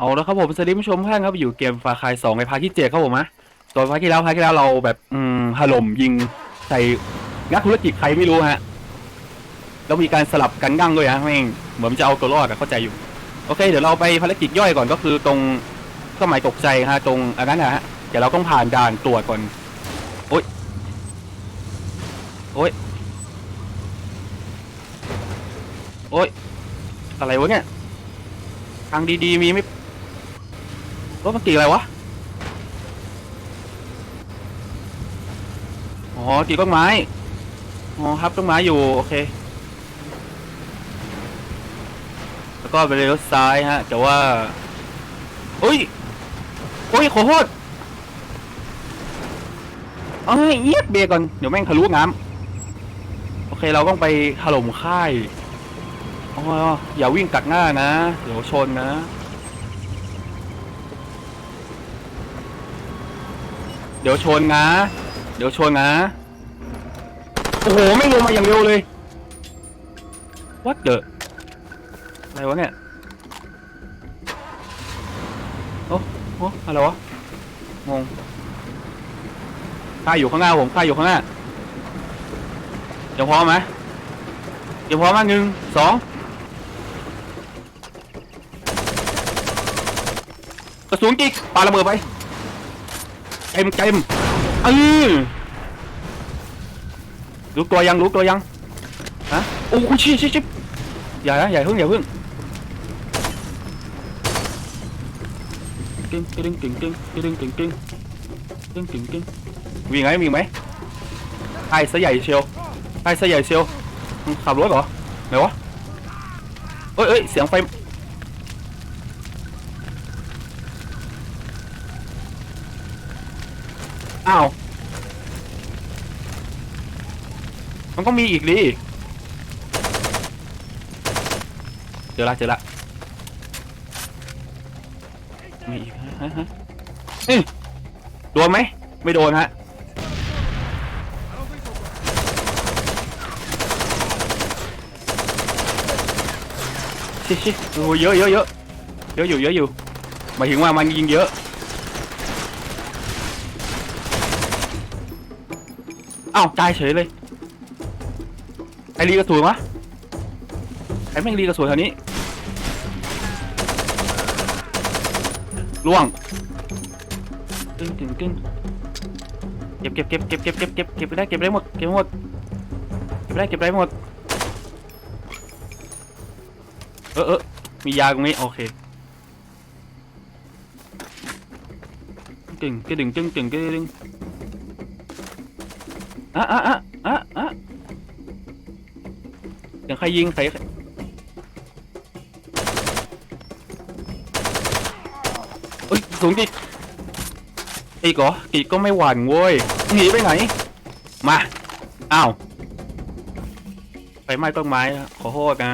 เอาแล้วครับผมสวัสดีผู้ชมท่านครับอยู่เกมฟาคายสองในพาร์ทที่เจ็ดครับผมนะตอนพาร์ทที่แล้วพาร์ทที่แล้วเราแบบอืมถล่มยิงใส่นักธุรกิจใครไม่รู้ฮะแล้วมีการสลับกันยั่งด้วยฮะแม่งเหมือนจะเอาตัวรอดอะเข้าใจอยู่ โอเค เดี๋ยวเราไปภารกิจย่อยก่อนก็คือตรงเครื่องหมายตกใจฮะตรงอันนั้นนะฮะเดี๋ยวเราต้องผ่านด่านตรวจก่อนโอ๊ยโอ๊ยโอ๊ยอะไรวะเนี่ยทางดีๆมีไม่ รถมันกี่อะไรวะ อ๋อกี่ต้นไม้ อ๋อครับต้นไม้อยู่โอเค แล้วก็ไปเลี้ยวซ้ายฮะ แต่ว่าอุ้ยโอ้ยขอโทษเอ้ยเงียบเบรกก่อน เดี๋ยวแม่งทะลุน้ำโอเคเราต้องไปถล่มค่ายอ๋ออย่าวิ่งกัดหน้านะ เดี๋ยวชนนะ ดี๋ยวชนนะ เดี๋ยวชนนะ โอ้โหไม่ลงมาอย่างเร็วเลย What the อะไรวะเนี่ย โอ้โอ้อะไรวะ งงข้าอยู่ข้างหน้าผมข้าอยู่ข้างหน้า เดี๋ยวพร้อมไหมเดี๋ยวพร้อมมาหนึ่งสองกระสุนกิกปาระเบิดไป ต็มเต็มเออรู้ตัวยังรู้ตัวยังฮะโอ้ยชิชิชิอย่านะอย่าเพิ่งอย่าเพิ่งตึ้งตึ้งตึ้งตึ้งตึ้งตึ้งตึ้งตึ้งตึ้งตึ้งมีไหมมีไหมไอ้ซะใหญ่เชียวไอ้ซะใหญ่เชียวขับรถเหรอไหนวะเอ้ยเอ้ยเสียงไฟ อ้าว มันก็มีอีกดิเจอละเจอละมีอีกฮะฮะเอ้ยโดนไหม ไม่โดนฮะ ชิชิโอ้เยอะเยอะเยอะเยอะอยู่เยอะอยู่หมายถึงว่ามันยิงเยอะ อ้าวตายเฉยเลยไอรีกระสุนวะไอแม่งรีกระสุนแถวนี้ล่วงตึ้งตึ้งตึ้งเก็บเก็บเก็บเก็บเก็บเก็บเก็บเก็บไปได้เก็บไปได้หมดเก็บหมดเก็บไปได้เก็บไปได้หมดเออเออมียาตรงนี้โอเคตึงกระดึงตึงตึงกระดึง อะอะอะอะอะเสียงใครยิงใครเอ้ยสูงดิอีกเหรออีก็ไม่หวั่นเว้ยหนีไปไหน มาอ้าวไฟไหม้ต้นไม้ขอโทษนะ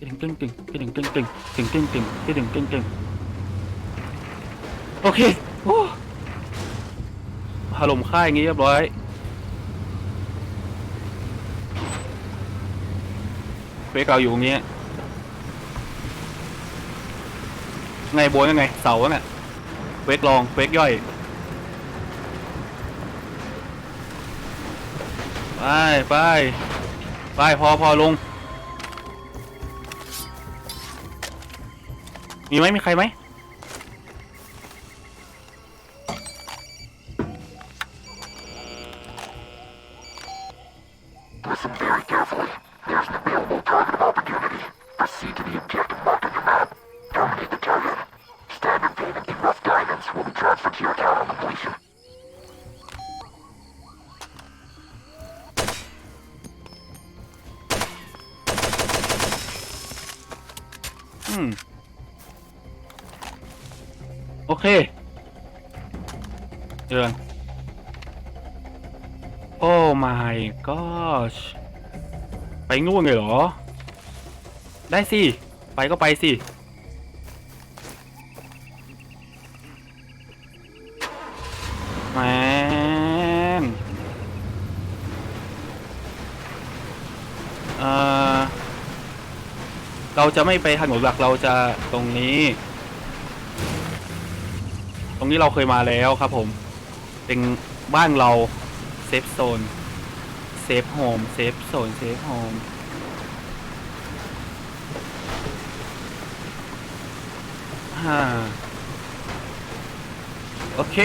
ตึงตึงตึงตึงตึงตึงตึงตึงตึงตึงตึงตึงโอเคโอ้ ถล่มค่ายอย่างงี้เรียบร้อยเฟกเราอยู่ตรงนี้ ไงโบนยังไง เสาเนี่ยเฟกลองเฟกย่อย ไปไปไปพอพอลง มีไหมมีใครไหม โอเคเดินโอ้ my gosh ไปงูนเลยเหรอ ได้สิ ไปก็ไปสิแมนเอ่อ ไป เรา จะไม่ไปถนนหลักเราจะตรงนี้ ตรงนี้เราเคยมาแล้วครับผม เป็นบ้านเราเซฟโซนเซฟโฮมเซฟโซนเซฟโฮมฮ่าโอเค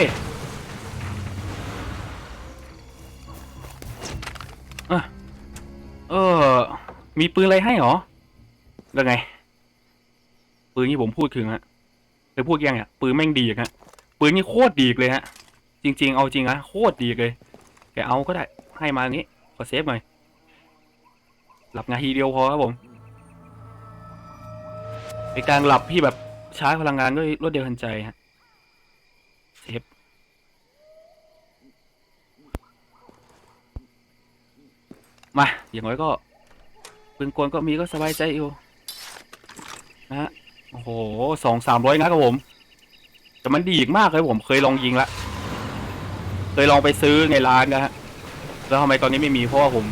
อะเออมีปืนอะไรให้เหรอ แล้วไง ปืนที่ผมพูดถึงฮะเคยพูดยังอะปืนแม่งดีอะฮะปืนนี่โคตรดีเลยฮะ จริง ๆ เอาจริงนะโคตรดีเลยแกเอาก็ได้ให้มานี้ขอเซฟหน่อยหลับงานทีเดียวพอครับผมเป็นการหลับที่แบบใช้พลังงานด้วยรวดเดียวทันใจฮะเซฟมาอย่างน้อยก็ปืนกลก็มีก็สบายใจอยู่ นะฮะโอ้โหสองสามร้อยนัดครับผม แต่มันดีอีกมากเลยผมเคยลองยิงละ เคยลองไปซื้อในร้านนะฮะ แล้วทำไมตอนนี้ไม่มีเพราะว่าผม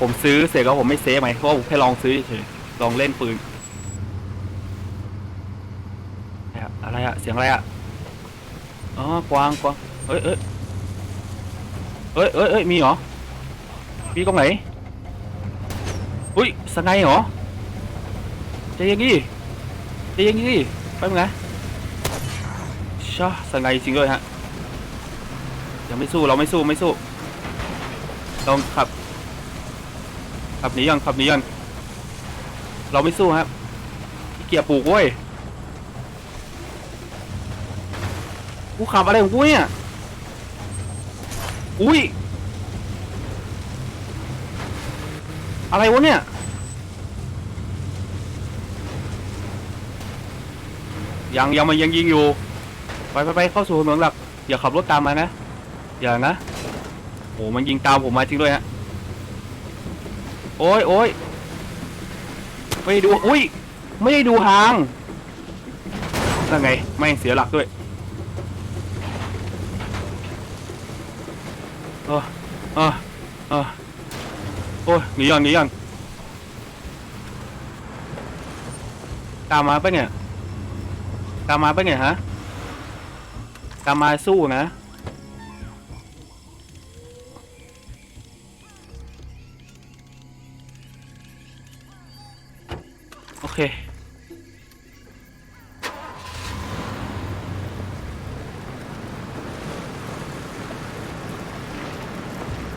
ผมซื้อเสร็จแล้วผมไม่เซฟไหมเพราะผมแค่ลองซื้อเฉยลองเล่นปืนอะไรอะเสียงอะไรอะอ๋อกวางกวางเอ้ยเอ้ยเอ้ยเอ้ยเอ้ยมีเหรอมีตรงไหน อุ้ยสไงเหรอใจเย็นดิ จเย็นดิแป๊บนึงนะชาสไงจริงด้วยฮะยังไม่สู้เราไม่สู้ไม่สู้ต้องขับขับหนียังขับหนียังเราไม่สู้ครับเกียจปลูกเว้ยกูขับอะไรของกูเนี่ยอุ้ยอะไรวะเนี่ย ยังยังมันยังยิงอยู่ ไปไปไปเข้าสู่ถนนหลัก อย่าขับรถตามมานะ อย่านะโอ้มันยิงตามผมมาจริงด้วยฮะ โอ้ยโอ้ยไม่ดู อุ้ย ไม่ได้ดูทางนั่นไง ไม่เสียหลักด้วยเออเออเออโอ้ยหนียังหนียังตามมาปะเนี่ย ตามมาปะเนี่ยฮะตามมาสู้นะ โอเค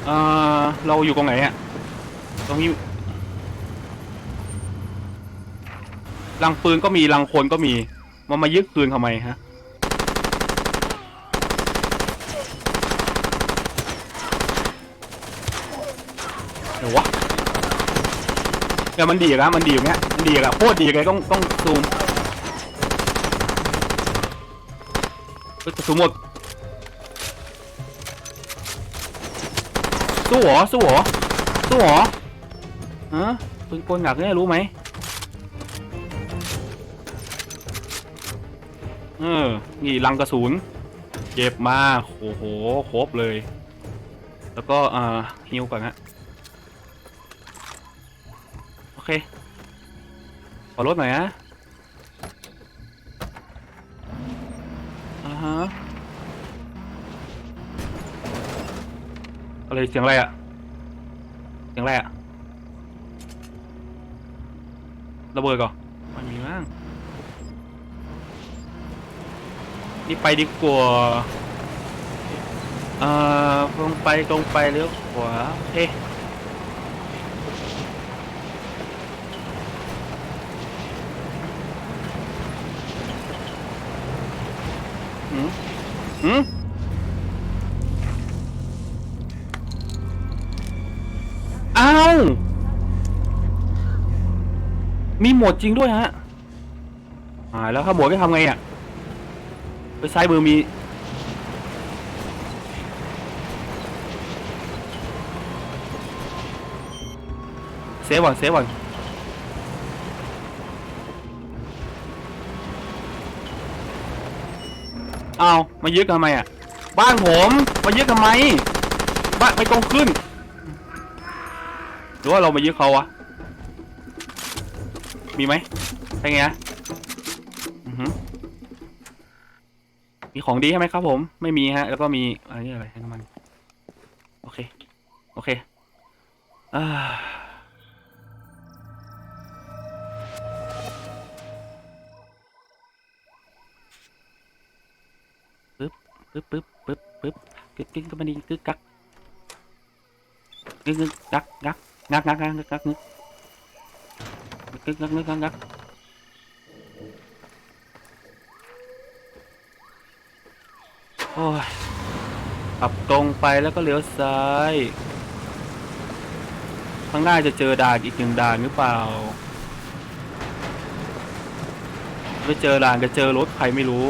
เอ่อ เราอยู่ตรงไหนอะตรงนี้ลังปืนก็มีลังคนก็มี มันมายึดปืนทำไมฮะเดี๋ยววะเนี่ยมันดีอะมันดีอย่างเงี้ยมันดีอะโคตรดีเลยต้องต้องซูมเฮ้ยกหมดสู้หรอสู้หรอสู้หรอฮะปืนกลหนักเนี่ยรู้ไหม เออ นี่ลังกระสุนเก็บมาโอ้โหครบเลย แล้วก็อ่าฮิวก่อนฮะโอเค ขอรถหน่อยนะอ่าฮะอะไรเสียงอะไรอะเสียงอะไรอะระเบิดก่อน นี่ไปดีกว่าเอ่อตรงไปตรงไปเลี้ยวขวาโอเคหืมหืมอ้าว มีหมดจริงด้วยฮะอ่าแล้วถ้าหมดก็ทำไงอะ ไปซ้ายมือมีเซฟก่อนเซฟก่อนเอามายึดทำไมอะ บ้านผมมายึดทำไม บ้านไม่ต้องขึ้น หรือว่าเรามายึดเขาวะ มีไหมเป็นไงนะอือหือ มีของดีใช่ไหมครับผม ไม่มีฮะ แล้วก็มีอะไรนี่อะไรน้ำมัน โอเค โอเคอ่าปึ๊บปึ๊บปึ๊บปึ๊บปึ๊บกึ๊กกึ๊กก็มาดีกึ๊กกักกึ๊กกึ๊กกักกักงักงักงักงักงักงักกึ๊กงักงักงักงัก โอ้ยขับตรงไปแล้วก็เลี้ยวซ้าย ข้างหน้าจะเจอด่านอีกหนึ่งด่านหรือเปล่า ไม่เจอด่านก็เจอรถใครไม่รู้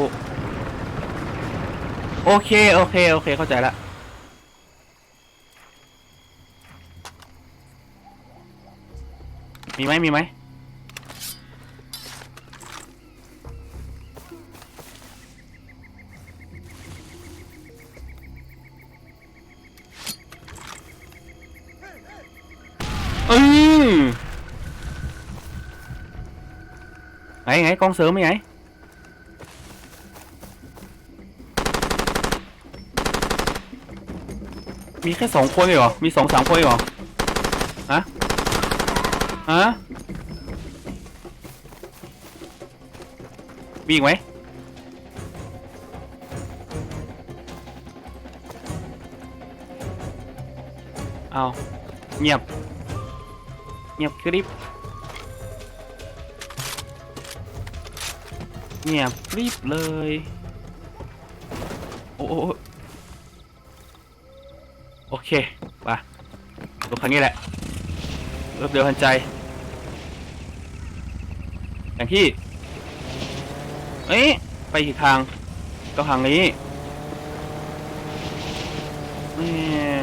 โอเค โอเค โอเค เข้าใจละมีไหมมีไหม ไงไงกองเสริมไหมไงมีแค่สองคนเหรอ มีสองสามคนเหรอฮะฮะมีอีกไหมเอาเงียบ เงียบกริบ เงียบริบเลย โอ้โอ้โอเคไปตัวครั้งนี้แหละรวดเดียวทันใจ อย่างที่ เอ้ยไปอีกทางก็ทางนี้เนี่ย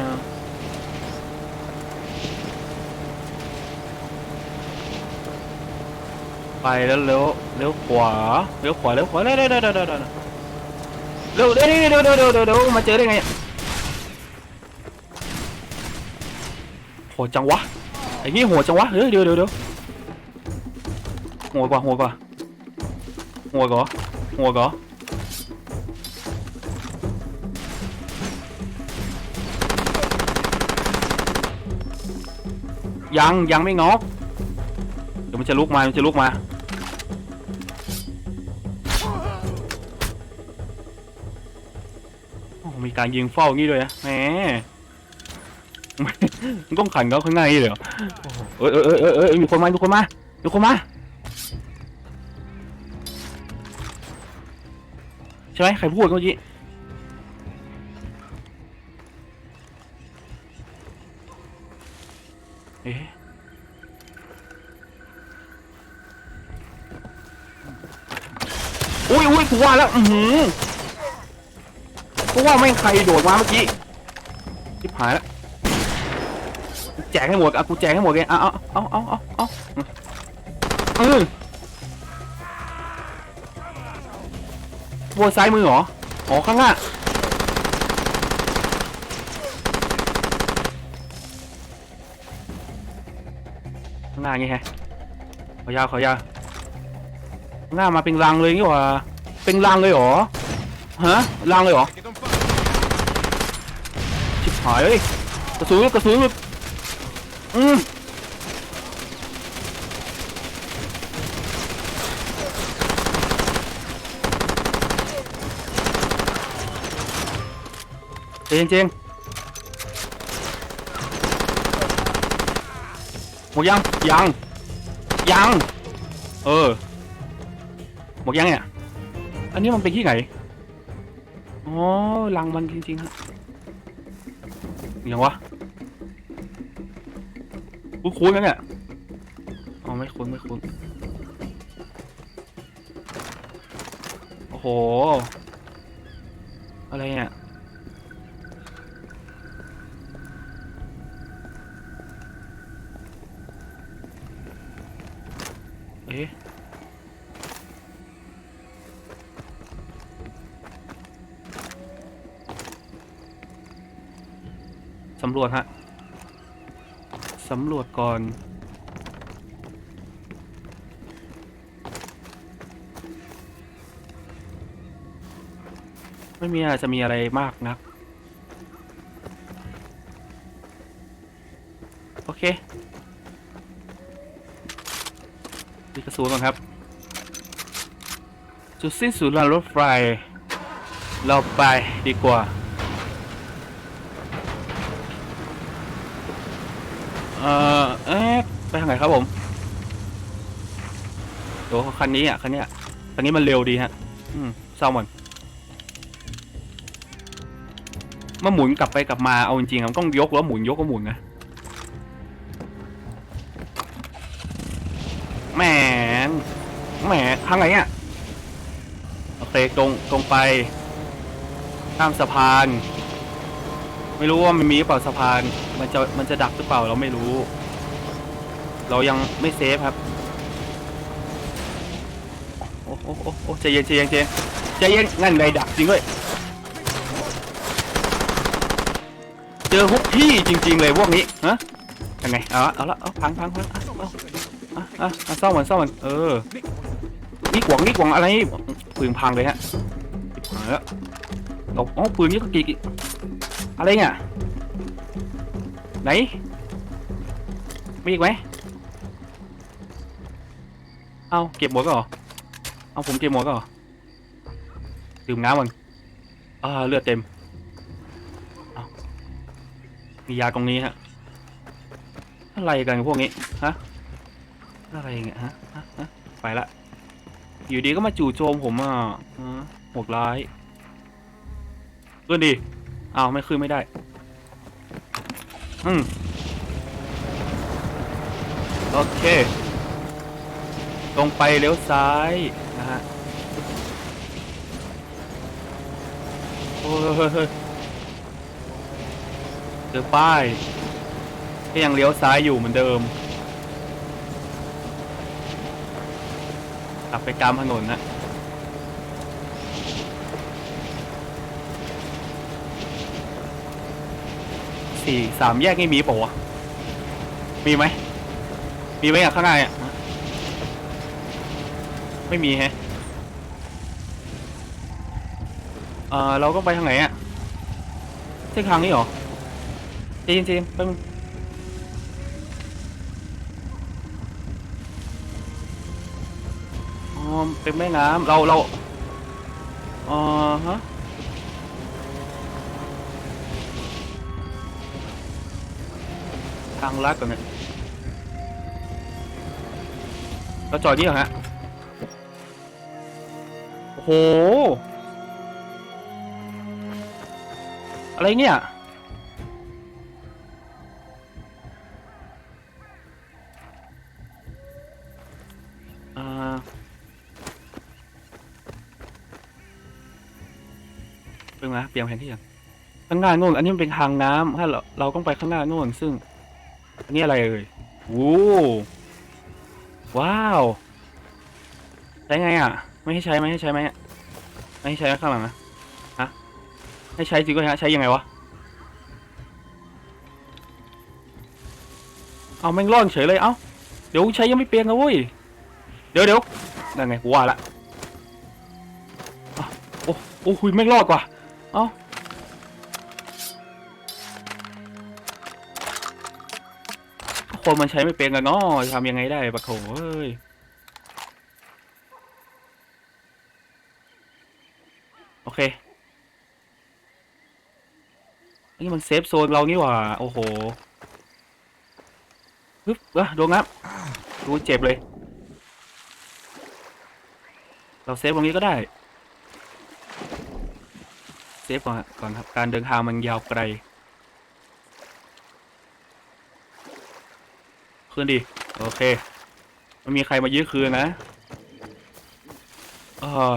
ไปแล้วเลี้ยว เลี้ยวขวาเลี้ยวขวาเลี้ยวขวาเร็วเร็วเร็วเร็วเร็วเร็วเร็วเร็วเร็วเร็วเร็วเร็วมาเจอได้ไงโหดจังวะไอ้นี่โหดจังวะเฮ้ยเดี๋ยวเดี๋ยวเดี๋ยวโหดกว่าโหดกว่าโหดกว่าโหดกว่ายังยังไม่งอกเดี๋ยวมันจะลุกมามันจะลุกมาารยิงเฝ้างนี้ด้วยนะแหมมันต้องขันเขาข้างในเลยเหรอเอ้ยเอ้ยเอ้ยเอ้ยเอ้ยมีคนมามีคนมามีคนมาใช่ไหมใครพูดเมื่อกี้เอ๊ะอุ้ยอุ้ยกูว่าแล้ว อือหือ ว่าไม่ใครโดดมาเมื่อกี้ชิบหายแล้วแจกให้หมดอะกูแจกให้หมดเลยเอาเอาเอาเอาเอาเอาเออวนซ้ายมือเหรออ๋อข้างหน้าข้างหน้าไงฮะขอยาวขอยาวข้างหน้ามาเป็นรังเลยนี่หว่าเป็นรังเลยเหรอฮะรังเลยเหรอ หายเลยกระสุนกระสุนอืมเจงเจงหมดยังยังยังเออหมดยังเนี่ยอันนี้มันเป็นที่ไหนอ๋อรังมันจริงๆฮะ ยังวะคุ้นคุ้นๆนะเนี่ยอ๋อไม่คุ้นไม่คุ้นโอ้โห อะไรเนี่ยำรวจฮะสำรวจก่อน ไม่มีอาจจะมีอะไรมากนะโอเคมีกระสุนมั้งครับ จุดสิ้นสุดลางรถไฟ เราไปดีกว่า เอ่อเอ๊ะไปทางไหนครับผมโหคันนี้อะคันนี้ยคันนี้มันเร็วดีฮะ อืมเศร้ามันมาหมุนกลับไปกลับมาเอาจริงๆอะมันต้องยกแล้วหมุนยกก็หมุนนะแหมแหมทางไหนอะโอเคตรงตรงไปข้ามสะพาน ไม่รู้ว่ามันมีหรือเปล่าสะพาน มันจะมันจะดักหรือเปล่าเราไม่รู้ เรายังไม่เซฟครับ โอ้โอ้โอ้โอ้ใจเย็นใจเย็นใจเย็นใจเย็นงั้นในดักจริงด้วยเจอฮุกพี่จริง ๆ เลยพวกนี้ฮะยังไงเอาละเอาละเอาพังพังพังเอาเอาอะอะอะซ่อมมันซ่อมมันเออนี่หวงนี่หวงอะไรปืนพังเลยฮะชิบหายแล้วเราอ๋อปืนนี่ก็กี่กี่ อะไรเนี่ยไหน มีอีกไหม เอาเก็บหมดก็เหรอ เอาผมเก็บหมดก็เหรอ ดื่มน้ำมันอ่าเลือดเต็ม เอามียาตรงนี้ฮะ อะไรกันพวกนี้ ฮะ อะไรเงี้ยฮะ ฮะ ไปละ อยู่ดีก็มาจู่โจมผมอะฮะโหดร้ายขึ้นดิ อ้าวไม่ขึ้นไม่ได้ อืมโอเค ตรงไปเลี้ยวซ้ายนะฮะโอ้ยเจอป้ายก็ยังเลี้ยวซ้ายอยู่เหมือนเดิม กลับไปกลางถนนนะ สี่สามแยกนี่มีปล่าวะมีไหมมีไหมอะข้างในอะไม่มีแฮะเออเราก็ไปทางไหนอะเส้นทางนี้เหรอจริงจริงๆแป๊บนึงอ๋อเป็นแม่น้ำเราเราอ๋อฮะ ทางลัดก่อนเนี่ยเราจอดนี่เหรอฮะ โอ้โห อะไรเนี่ย อ่าเป็นไงเปลี่ยนแผนที่ยังข้างหน้าโน่น อันนี้มันเป็นทางน้ำถ้าเราเราต้องไปข้างหน้าโน่นซึ่ง อันนี้อะไรเอ่ยโอ้ว้าว ใช้ไงอะ ไม่ให้ใช้ไม่ให้ใช้ไหมไม่ให้ใช้ข้างหลังนะฮะให้ใช้จริงก็ฮะใช้ยังไงวะ เอาแม่งร่อนเฉยเลย เอ้า เดี๋ยวใช้ยังไม่เปลี่ยนนะเว้ย เดี๋ยวเดี๋ยวนั่นไงกูว่าละอะโอ้โอ้คุยแม่งรอดกว่า เอ้า คนมันใช้ไม่เป็นกันเนาะทำยังไงได้ปะโถเอ้ยโอเคนนี้มันเซฟโซนเรานี่หว่า โอ้โหปึ๊บเอะโดนงับดูเจ็บเลย เราเซฟตรงนี้ก็ได้ เซฟก่อนก่อนครับ การเดินทางมันยาวไกล คืนดิ โอเคไม่มีใครมายื้อคืนนะเออ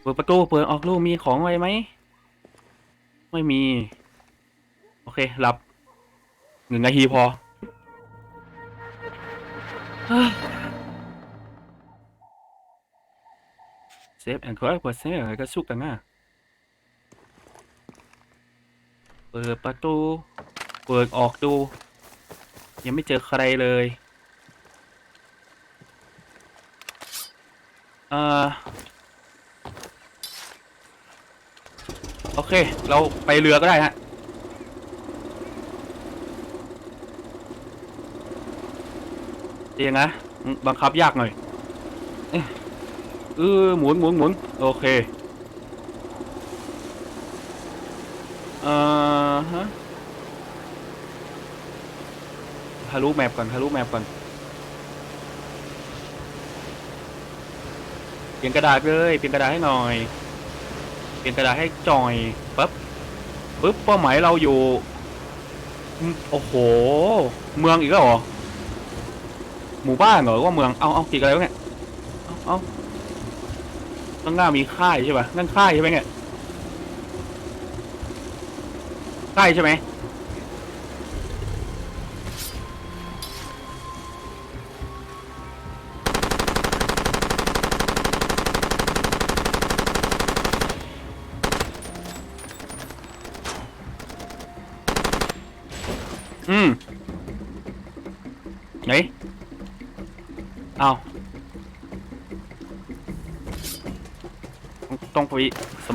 เปิดประตูเปิดออกลูกมีของไว้ไหม ไม่มี โอเคหลับหนึ่งนาทีพอเฮ้ย Save and correct เปิดเซฟก็สุกกันนะเปิดประตู เปิดออกดู ยังไม่เจอใครเลย เอ่อเค เราไปเรือก็ได้ฮะเองนะบังคับยากหน่อยเอ๊ะเออหมุนหมุนหมุนโอเค เอ่อฮะ ทะลุแมปก่อนทะลุแมปก่อนเปลี่ยนกระดาษเลยเปลี่ยนกระดาษให้หน่อย เปลี่ยนกระดาษให้จอยปั๊บปึ๊บเป้าหมายเราอยู่โอ้โห เมืองอีกแล้วเหรอหมู่บ้านเหรอว่าเมืองเอาเอากี่อะไรวะเนี่ยเอาเอาข้างหน้ามีค่ายใช่ป่ะนั่นค่ายใช่ไหมเนี่ยค่ายใช่ไหม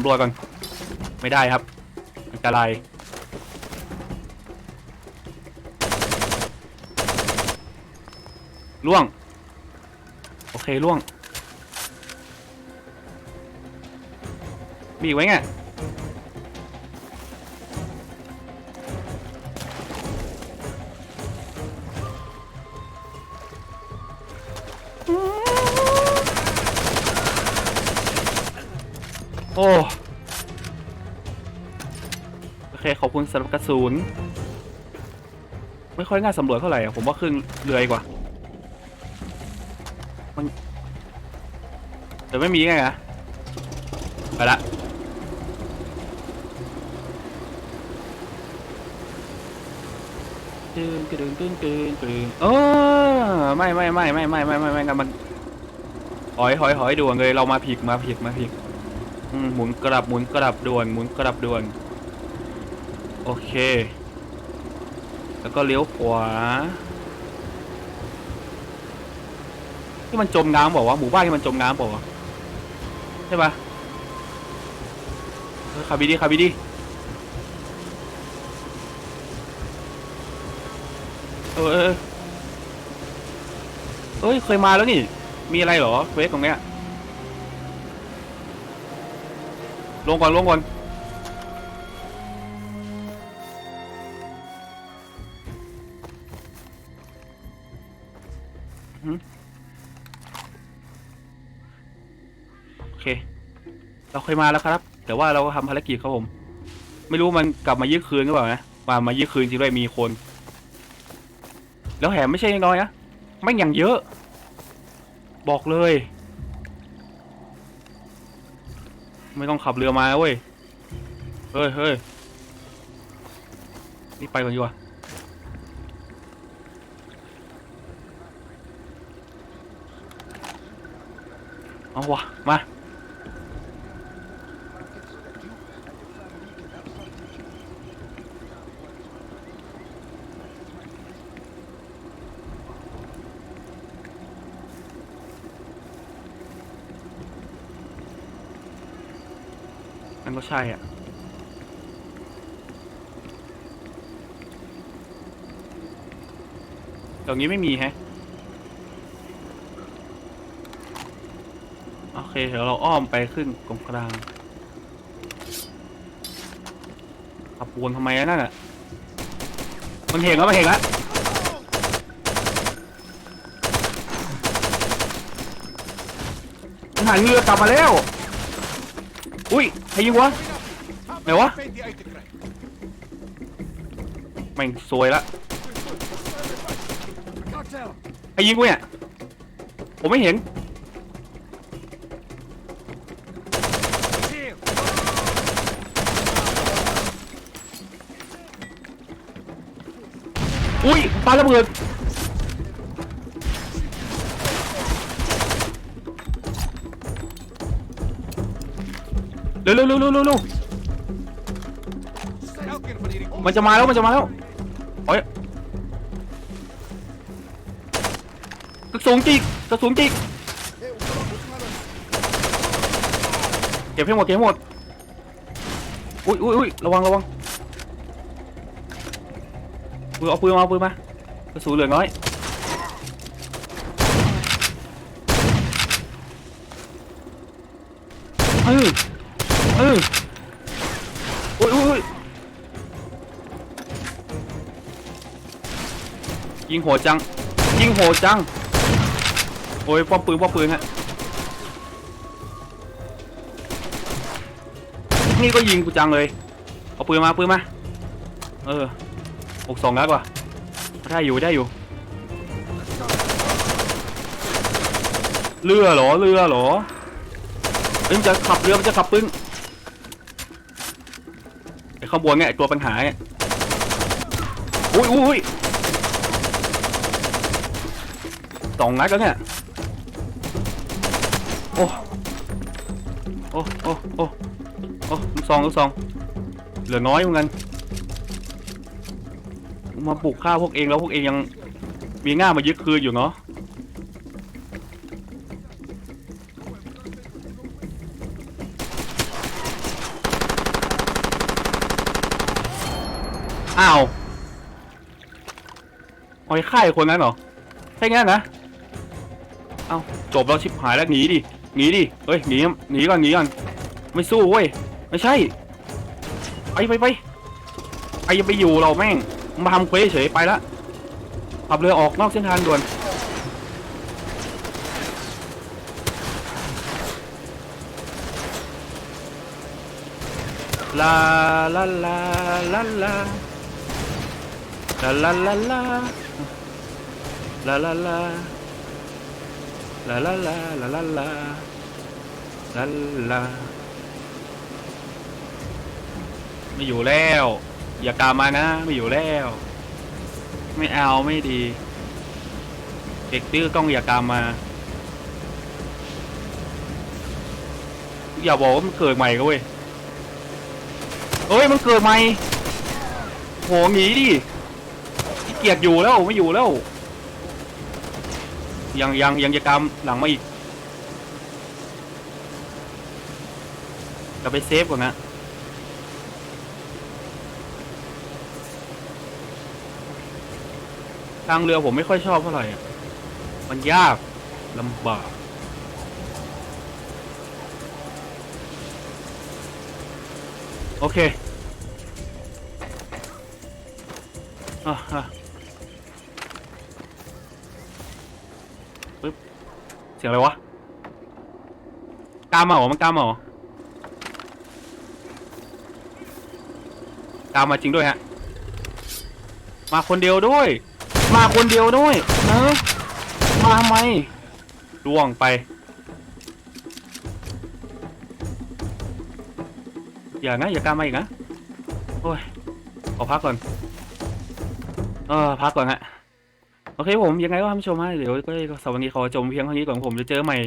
รวก่อน ไม่ได้ครับ อันตราย ล่วง โอเคล่วง มีไว้ไงโอ้ อบคุณสำหรับกระสุนไม่ค่อยน่าสำรวจเท่าไหร่ผมว่าขึ้นเรือดีกว่ามันแต่ไม่มีไงนะไปละตึงตึงตึงตึงตึงเออไม่ไม่ไม่ไม่ไม่ไม่ไม่ไม่งั้นมันหอยหอยหอยด่วนเลยเรามาผิดมาผิดมาผิดหมุนกลับหมุนกลับด่วนหมุนกลับด่วน โอเค แล้วก็เลี้ยวขวาที่มันจมน้ำบอกว่าหมู่บ้านที่มันจมน้ำบอกว่าใช่ปะขับดีดีขับดีดีเออเออเออเอ้ยเคยมาแล้วนี่ มีอะไรหรอเควสตรงเนี้ยลงก่อนลงก่อน เคยมาแล้วครับ แต่ว่าเราก็ทำภารกิจครับผม ไม่รู้มันกลับมายึดคืนหรือเปล่านะมามายึดคืนจริงด้วยมีคน แล้วแถมไม่ใช่น้อยนะไม่อย่างเยอะ บอกเลย ไม่ต้องขับเรือมาเว้ยเฮ้ยเฮ้ยรีบไปก่อนดีกว่าเอาวะมา มันก็ใช่อะ ตรงนี้ไม่มีแฮะ โอเค เดี๋ยวเราอ้อมไปขึ้นตรงกลางขับวนทำไมอะนั่นอะ มันเห็นแล้วมันเห็นแล้วหันเรือกลับมาแล้ว อุ้ย ยิงวะ ไหนวะ แม่งซวยละใครยิงกูเนี่ย ผมไม่เห็น อุ้ยปาระเบิด เร็วเร็วเร็วเร็วเร็วมันจะมาแล้วมันจะมาแล้วโอ้ยกระสุนจิกกระสุนจิกเก็บให้หมดเก็บให้หมดอุ้ยอุ้ยอุ้ยระวังระวังปืนเอาปืนมาเอาปืนมากระสุนเหลือน้อยเออ เอออุ้ยอุ้ยอุ้ยยิงโหดจัง ยิงโหดจัง โอ้ยป้อมปืนป้อมปืนฮะ นี่ก็ยิงกูจังเลย เอาปืนมาปืนมา เออหกสองแล้วกว่าได้อยู่ได้อยู่ เรือเหรอเรือเหรอเอ้ยมันจะขับเรือมันจะขับปึ้งไอ้ ข้าบนเนี่ยไอ้ตัวปัญหาเนี่ยอุ้ยอุ้ยอุ้ยสองนัดแล้วเนี่ยโอ้โอ้โอ้โอ้โอ้ลูกซองลูกซอง เหลือน้อยเหมือนกันมาปลุกฆ่าพวกเองแล้วพวกเองยังมีง่ามายึดคืนอยู่เนาะ อ้าวเอาไอ้ค่คนนั้นเหรอใช่งั้นนะ เอาจบแล้วชิบหายแล้วหนีดิ หนีดิ เฮ้ยหนีหนีก่อนหนีก่อน ไม่สู้เว้ย ไม่ใช่ ไปไปไปไอ้ยังไปอยู่เราแม่ง มาทำเควสเฉยไปละขับเรือออกนอกเส้นทางด่วนลาลาลาลาลา ลาลาลาลาลาลาลาลาลาลาลาลาลาลาลาไม่อยู่แล้ว อย่ากามานะ ไม่อยู่แล้ว ไม่เอาไม่ดีเด็กดื้อต้องอย่ากามมา อย่าบอกว่ามันเกิดใหม่ก็เว้ยเอ้ยมันเกิดใหม่โหหนีดี เกียจอยู่แล้วไม่อยู่แล้ว ยังยังยังจะกามหลังมาอีกจะไปเซฟก่อนนะทางเรือผมไม่ค่อยชอบเท่าไหร่อะมันยากลำบากโอเค อะ เสียงอะไรวะกามาเหรอมันกามาเหรอกามาจริงด้วยฮะ มาคนเดียวด้วย มาคนเดียวด้วยเนอะมาทำไมล่วงไปอย่านะอย่ากล้ามาอีกนะ โอ้ยขอพักก่อน เออ พักก่อนฮะ โอเคผมยังไงก็ท่านผู้ชมฮะเดี๋ยวก็สำหรับวันนี้ขอจมเพียงเท่านี้ก่อนผมจะเจอใหม่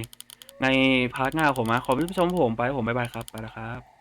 ในพาร์ทหน้าผมนะขอผู้ชมผมไปผมบ๊ายบายครับไปแล้วครับ